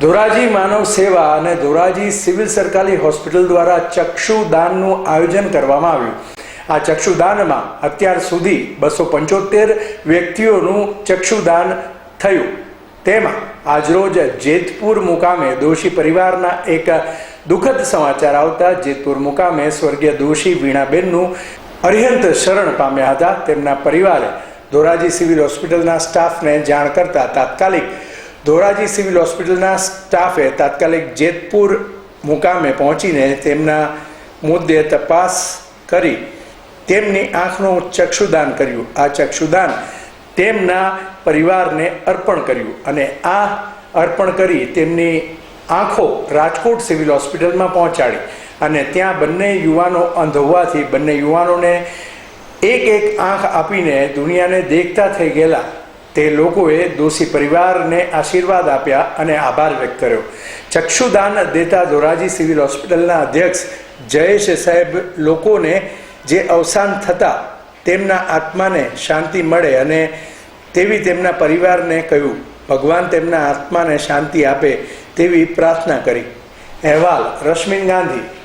ધોરાજી માનવ સેવા અને ધોરાજી સિવિલ સરકારી હોસ્પિટલ દ્વારા ચક્ષુદાનનું આયોજન કરવામાં આવ્યું. આ ચક્ષુદાનમાં અત્યાર સુધી બસો પંચોતેર વ્યક્તિઓનું ચક્ષુદાન થયું. તેમાં આજરોજ જેતપુર મુકામે દોષી પરિવારના એક દુઃખદ સમાચાર આવતા જેતપુર મુકામે સ્વર્ગીય દોષી વીણાબેનનું અરિહંત શરણ પામ્યા હતા. તેમના પરિવારે ધોરાજી સિવિલ હોસ્પિટલના સ્ટાફને જાણ કરતા તાત્કાલિક ધોરાજી સિવિલ હોસ્પિટલના સ્ટાફે તાત્કાલિક જેતપુર મુકામે પહોંચીને તેમના મુદ્દે તપાસ કરી તેમની આંખનું ચક્ષુદાન કર્યું. આ ચક્ષુદાન તેમના પરિવારને અર્પણ કર્યું અને આ અર્પણ કરી તેમની આંખો રાજકોટ સિવિલ હોસ્પિટલમાં પહોંચાડી. અને ત્યાં બંને યુવાનો અંધ હોવાથી બંને યુવાનોને એક એક આંખ આપીને દુનિયાને દેખતા થઈ ગયેલા. તે લોકોએ દોષી પરિવારને આશીર્વાદ આપ્યા અને આભાર વ્યક્ત કર્યો. ચક્ષુદાન દેતા ધોરાજી સિવિલ હોસ્પિટલના અધ્યક્ષ જયેશ સાહેબ લોકોને જે અવસાન થતાં તેમના આત્માને શાંતિ મળે અને તેવી તેમના પરિવારને કહ્યું, ભગવાન તેમના આત્માને શાંતિ આપે તેવી પ્રાર્થના કરી. અહેવાલ, રશ્મિન ગાંધી.